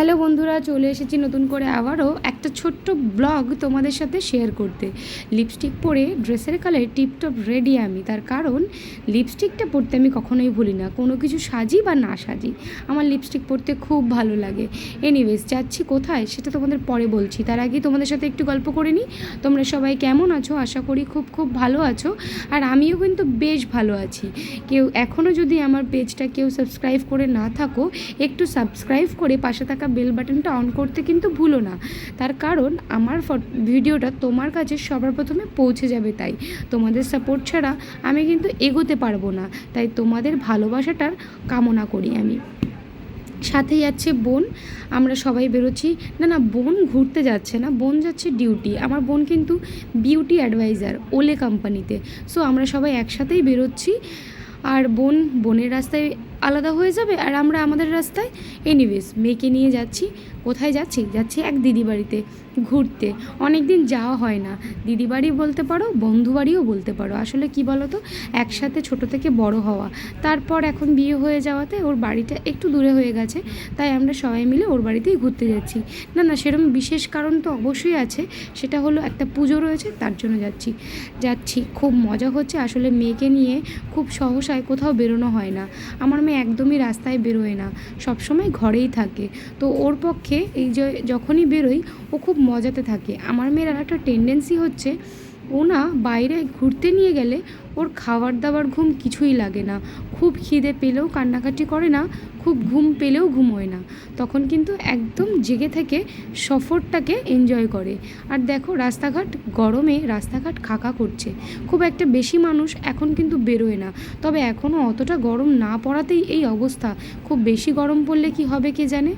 Hello বন্ধুরা, চলে এসেছি নতুন করে আবারও একটা ছোট্ট ব্লগ তোমাদের সাথে শেয়ার করতে। লিপস্টিক পরে ড্রেসের কালার টিপটপ রেডি আমি, তার কারণ লিপস্টিকটা পরতে আমি কখনোই ভুলি না, কোনো কিছু সাজি বা না সাজি, আমার লিপস্টিক পরতে খুব ভালো লাগে। এনিওয়েজ যাচ্ছি কোথায় সেটা তোমাদের পরে বলছি, তার আগে তোমাদের সাথে একটু গল্প করে নিই। তোমরা সবাই কেমন আছো? আশা করি খুব খুব ভালো আছো, আর আমিও কিন্তু বেশ ভালো আছি। কেউ এখনও যদি আমার পেজটা কেউ সাবস্ক্রাইব করে না থাকো, একটু সাবস্ক্রাইব করে পাশে থাকা বেল বাটনটা অন করতে কিন্তু ভুলো না। তার কারণ আমার ভিডিওটা তোমার কাছে সবার প্রথমে পৌঁছে যাবে তাই। তোমাদের সাপোর্ট ছাড়া আমি কিন্তু এগোতে পারব না। তাই তোমাদের ভালোবাসাটার কামনা করি আমি। সাথে যাচ্ছে বোন। আমরা সবাই বেরোচ্ছি। না না, বোন ঘুরতে যাচ্ছে না। বোন যাচ্ছে ডিউটি আমার বোন কিন্তু বিউটি অ্যাডভাইজার ওলে কোম্পানিতে সো আমরা সবাই একসাথেই বেরোচ্ছি। আর বোন, বোনের রাস্তায় আলাদা হয়ে যাবে আর আমরা আমাদের রাস্তায় এনিওয়েজ মেয়েকে নিয়ে যাচ্ছি। কোথায় যাচ্ছি? যাচ্ছি এক দিদি বাড়িতে ঘুরতে। অনেক দিন যাওয়া হয় না। দিদি বাড়ি বলতে পারো, বন্ধু বাড়িও বলতে পারো। আসলে কি বলো তো একসাথে ছোট থেকে বড় হওয়া। তারপর এখন বিয়ে হয়ে যাওয়াতে ওর বাড়িটা একটু দূরে হয়ে গেছে। তাই আমরা সবাই মিলে ওর বাড়িতেই ঘুরতে যাচ্ছি। না না, সেরকম বিশেষ কারণ তো অবশ্যই আছে। সেটা হলো একটা পুজো রয়েছে, তার জন্য যাচ্ছি। যাচ্ছি। খুব মজা হচ্ছে। আসলে মেয়েকে নিয়ে খুব সহসায় কোথাও বেরোনো হয় না। আমার মেয়ে একদমই রাস্তায় বেরোয় না। সবসময় ঘরেই থাকে। তো ওর পক্ষে এই যে যখনই বেরোই, ও খুব মজাতে থাকে। আমার মেয়ের আর একটা টেন্ডেন্সি হচ্ছে, ও না বাইরে ঘুরতে নিয়ে গেলে ওর খাবার দাবার ঘুম কিছুই লাগে না। খুব খিদে পেলেও কান্নাকাটি করে না, খুব ঘুম পেলেও ঘুমোয় না। তখন কিন্তু একদম জেগে থেকে সফরটাকে এনজয় করে। আর দেখো, রাস্তাঘাট গরমে রাস্তাঘাট খাকা করছে। খুব একটা বেশি মানুষ এখন কিন্তু বেরোয় না। তবে এখনও অতটা গরম না পড়াতেই এই অবস্থা। খুব বেশি গরম পড়লে কি হবে কে জানে?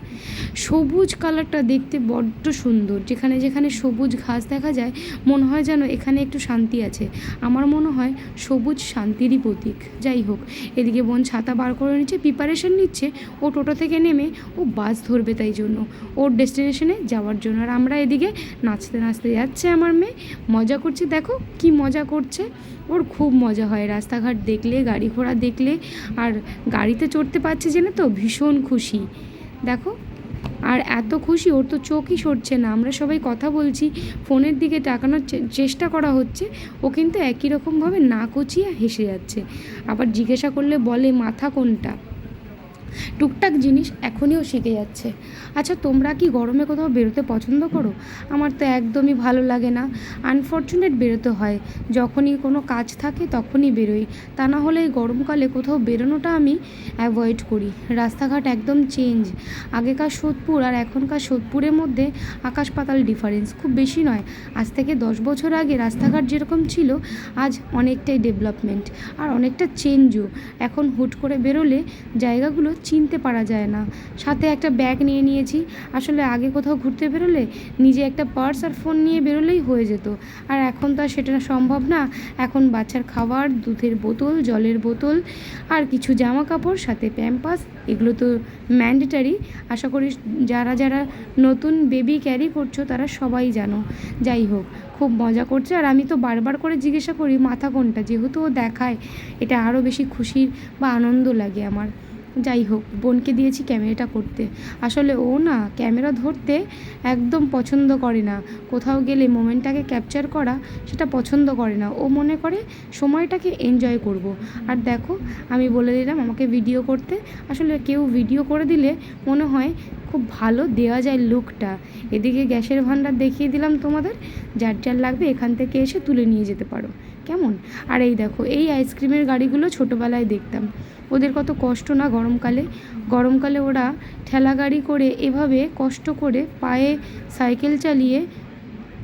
সবুজ কালারটা দেখতে বড্ড সুন্দর। যেখানে যেখানে সবুজ ঘাস দেখা যায়, মনে হয় যেন এখানে একটু শান্তি আছে। আমার মনে হয় সবুজ শান্তিরই প্রতীক। যাই হোক, এদিকে বোন ছাতা বার করে নিচ্ছে প্রিপারেশন নিচ্ছে, ও টোটো থেকে নেমে ও বাস ধরবে তাই জন্য। ওর ডেস্টিনেশনে যাওয়ার জন্য। আর আমরা এদিকে নাচতে নাচতে যাচ্ছে আমার মেয়ে। মজা করছে। দেখো কি মজা করছে। ওর খুব মজা হয়। রাস্তাঘাট দেখলে, গাড়ি ঘোড়া দেখলে, আর গাড়িতে চড়তে পারছে জেনে তো ভীষণ খুশি। দেখো আর এত খুশি, ওর তো চোখই সরছে না। আমরা সবাই কথা বলছি, ফোনের দিকে তাকানোর চেষ্টা করা হচ্ছে, ও কিন্তু একই রকমভাবে না কচিয়ে হেসে যাচ্ছে। আবার জিজ্ঞাসা করলে বলে, মাথা কোনটা? টুকটাক জিনিস এখনইও শিখে যাচ্ছে। আচ্ছা তোমরা কি গরমে কোথাও বেরোতে পছন্দ করো? আমার তো একদমই ভালো লাগে না। আনফর্চুনেট বেরোতে হয়। যখনই কোনো কাজ থাকে তখনই বেরোই। তা না হলে এই গরমকালে কোথাও বেরোনোটা আমি অ্যাভয়েড করি। রাস্তাঘাট একদম চেঞ্জ আগেকার সোদপুর আর এখনকার সোদপুরের মধ্যে আকাশ পাতাল ডিফারেন্স খুব বেশি নয়। আজ থেকে দশ বছর আগে রাস্তাঘাট যেরকম ছিল, আজ অনেকটাই ডেভেলপমেন্ট আর অনেকটা চেঞ্জও এখন হুট করে বেরোলে জায়গাগুলো চিনতে পারা যায় না। সাথে একটা ব্যাগ নিয়ে নিয়েছি। আসলে আগে কোথাও ঘুরতে বেরোলে নিজে একটা পার্স আর ফোন নিয়ে বেরোলেই হয়ে যেত। আর এখন তো আর সেটা সম্ভব না। এখন বাচ্চার খাবার, দুধের বোতল, জলের বোতল, আর কিছু জামা কাপড় সাথে প্যাম্পাস এগুলো তো ম্যান্ডেটারি আশা করি যারা যারা নতুন বেবি ক্যারি করছ, তারা সবাই জানো। যাই হোক, খুব মজা করছে। আর আমি তো বারবার করে জিজ্ঞাসা করি, মাথা কোনটা? যেহেতু ও দেখায়, এটা আরও বেশি খুশির বা আনন্দ লাগে আমার। যাই হোক, বোনকে দিয়েছি ক্যামেরাটা করতে। আসলে ও না ক্যামেরা ধরতে একদম পছন্দ করে না। কোথাও গেলে মোমেন্টটাকে ক্যাপচার করা সেটা পছন্দ করে না। ও মনে করে সময়টাকে এনজয় করব। আর দেখো, আমি বলে দিলাম আমাকে ভিডিও করতে। আসলে কেউ ভিডিও করে দিলে মনে হয় খুব ভালো দেওয়া যায় লুকটা। এদিকে গ্যাসের ভান্ডার দেখিয়ে দিলাম তোমাদের। যার যার লাগবে এখান থেকে এসে তুলে নিয়ে যেতে পারো। কেমন? আর এই দেখো, এই আইসক্রিমের গাড়িগুলো ছোটোবেলায় দেখতাম। ওদের কত কষ্ট না গরমকালে গরমকালে ওরা ঠেলা গাড়ি করে এভাবে কষ্ট করে পায়ে সাইকেল চালিয়ে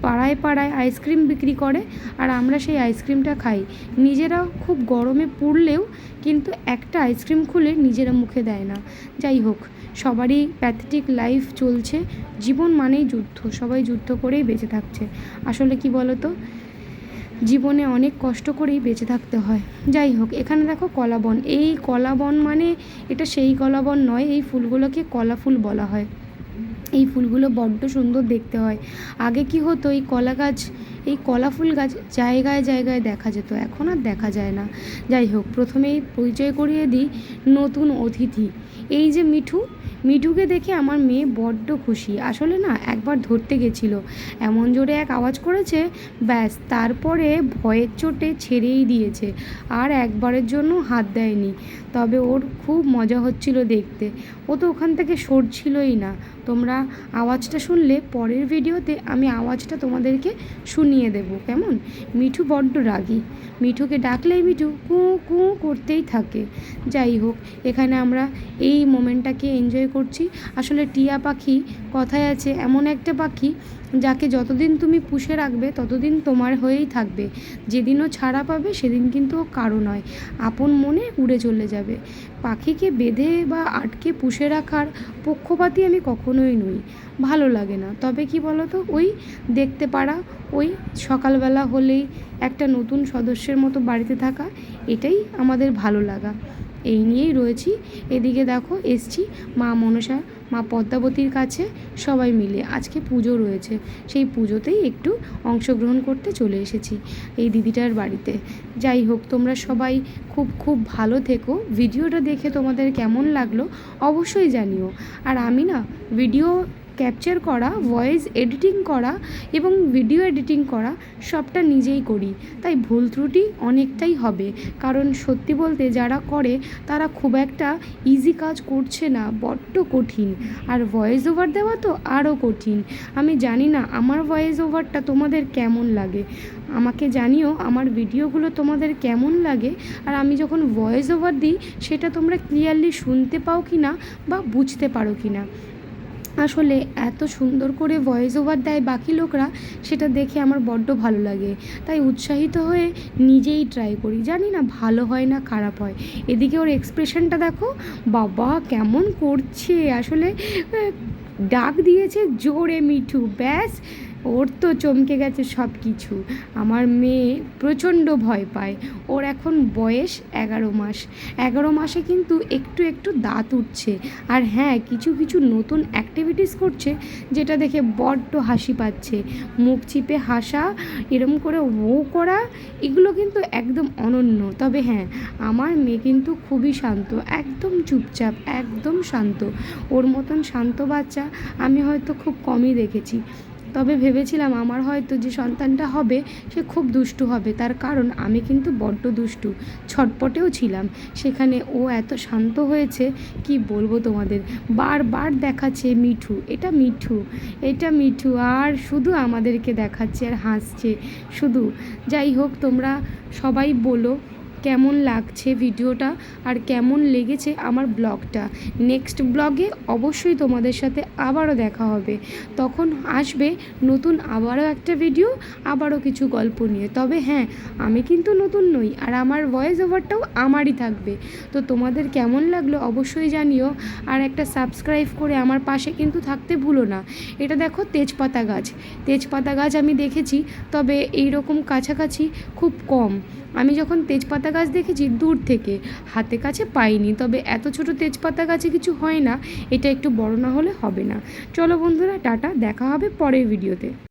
পাড়ায় পাড়ায় আইসক্রিম বিক্রি করে, আর আমরা সেই আইসক্রিমটা খাই। নিজেরা খুব গরমে পুড়লেও কিন্তু একটা আইসক্রিম খুলে নিজেরা মুখে দেয় না। যাই হোক, সবারই প্যাথেটিক লাইফ চলছে। জীবন মানেই যুদ্ধ, সবাই যুদ্ধ করেই বেঁচে থাকছে। আসলে কি বলো তো জীবনে অনেক কষ্ট করেই বেঁচে থাকতে হয়। যাই হোক, এখানে দেখো কলাবন। এই কলাবন মানে এটা সেই কলাবন নয়, এই ফুলগুলোকে কলা ফুল বলা হয়। এই ফুলগুলো বড্ড সুন্দর দেখতে হয়। আগে কি হতো, এই কলা গাছ, এই কলা ফুল গাছ জায়গায় জায়গায় দেখা যেত, এখন আর দেখা যায় না। যাই হোক, প্রথমেই পরিচয় করিয়ে দিই নতুন অতিথি। এই যে মিঠু মিঠুকে দেখে আমার মেয়ে বড্ড খুশি। আসলে না, একবার ধরতে গেছিল। এমন জোরে এক আওয়াজ করেছে, ব্যাস, তারপরে ভয়ের চোটে ছেড়েই দিয়েছে। আর একবারের জন্য হাত দেয়নি। তবে ওর খুব মজা হচ্ছিল দেখতে। ও তো ওখান থেকে সরছিলই না। তোমরা আওয়াজটা শুনলে পরের ভিডিওতে আমি আওয়াজটা তোমাদেরকে শুনিয়ে দেব, কেমন? মিঠু বড্ড রাগি। মিঠুকে ডাকলেই মিঠু কু কু করতেই থাকে। যাই হোক, এখানে আমরা এই মোমেন্টটাকে এনজয় করছি। আসলে টিয়া পাখি কথায় আছে, এমন একটা পাখি যাকে যতদিন তুমি পুষে রাখবে, ততদিন তোমার হয়েই থাকবে। যেদিনও ছাড়া পাবে, সেদিন কিন্তু ও কারও নয়। আপন মনে উড়ে চলে যাবে। পাখিকে বেঁধে বা আটকে পুষে রাখার পক্ষপাতী আমি কখনোই নই। ভালো লাগে না। তবে কি বলো তো ওই দেখতে পারা ওই সকালবেলা হলেই একটা নতুন সদস্যের মতো বাড়িতে থাকা, এটাই আমাদের ভালো লাগা। এই নিয়েই রয়েছি। এদিকে দেখো, এসছি মা মনসা মা পদ্মাবতীর কাছে সবাই মিলে আজকে পুজো রয়েছে। সেই পুজোতেই একটু অংশগ্রহণ করতে চলে এসেছি এই দিদিটার বাড়িতে। যাই হোক, তোমরা সবাই খুব খুব ভালো থেকো। ভিডিওটা দেখে তোমাদের কেমন লাগল অবশ্যই জানিও। আর আমি না, ভিডিও ক্যাপচার করা, ভয়েস এডিটিং করা এবং ভিডিও এডিটিং করা সবটা নিজেই করি। তাই ভুল ত্রুটি অনেকটাই হবে। কারণ সত্যি বলতে যারা করে, তারা খুব একটা ইজি কাজ করছে না, বড্ড কঠিন। আর ভয়েস ওভার দেওয়া তো আরও কঠিন। আমি জানি না আমার ভয়েস ওভারটা তোমাদের কেমন লাগে? আমাকে জানিও আমার ভিডিওগুলো তোমাদের কেমন লাগে? আর আমি যখন ভয়েস ওভার দিই, সেটা তোমরা ক্লিয়ারলি শুনতে পাও কি না বা বুঝতে পারো কি না আসলে এত সুন্দর করে ভয়েস ওভার দেয় বাকি লোকরা, সেটা দেখে আমার বড্ড ভালো লাগে। তাই উৎসাহিত হয়ে নিজেই ট্রাই করি। জানি না, ভালো হয় না খারাপ হয়। এদিকে ওর এক্সপ্রেশনটা দেখো, বাবা কেমন করছে। আসলে ডাক দিয়েছে জোরে মিঠু, ব্যাস। ওর তো চমকে গেছে সব কিছু আমার মেয়ে প্রচণ্ড ভয় পায়। ওর এখন বয়স এগারো মাস। এগারো মাসে কিন্তু একটু একটু দাঁত উঠছে। আর হ্যাঁ কিছু কিছু নতুন অ্যাক্টিভিটিস করছে যেটা দেখে বড্ড হাসি পাচ্ছে। মুখ চিপে হাসা, এরম করে ও করা, এগুলো কিন্তু একদম অনন্য। তবে হ্যাঁ আমার মেয়ে কিন্তু খুবই শান্ত, একদম চুপচাপ, একদম শান্ত। ওর মতন শান্ত বাচ্চা আমি হয়তো খুব কমই দেখেছি। তবে ভেবেছিলাম আমার হয়তো যে সন্তানটা হবে, সে খুব দুষ্টু হবে। তার কারণ আমি কিন্তু বড্ড দুষ্টু, ছটপটেও ছিলাম। সেখানে ও এত শান্ত হয়েছে, কি বলব তোমাদের? বারবার দেখাচ্ছে মিঠু, এটা মিঠু এটা মিঠু, আর শুধু আমাদেরকে দেখাচ্ছে আর হাসছে। শুধু, যাই হোক, তোমরা সবাই বলো কেমন লাগছে ভিডিওটা আর কেমন লেগেছে আমার ব্লগটা? নেক্সট ব্লগে অবশ্যই তোমাদের সাথে আবারও দেখা হবে। তখন আসবে নতুন আবারও একটা ভিডিও, আবারও কিছু গল্প নিয়ে। তবে হ্যাঁ আমি কিন্তু নতুন নই আর আমার ভয়েস ওভারটাও আমারই থাকবে। তো তোমাদের কেমন লাগল অবশ্যই জানিও। আর একটা সাবস্ক্রাইব করে আমার পাশে কিন্তু থাকতে ভুলো না। এটা দেখো তেজপাতা গাছ। তেজপাতা গাছ আমি দেখেছি, তবে এই রকম কাছাকাছি খুব কম। আমি যখন তেজপাতা গাছ দেখেছি দূর থেকে। হাতে কাছে পাইনি, তবে এত ছোট তেজপাতা গাছে কিছু হয় না, এটা একটু বড় না হলে হবে না। চলো বন্ধুরা, টাটা, দেখা হবে পরের ভিডিওতে।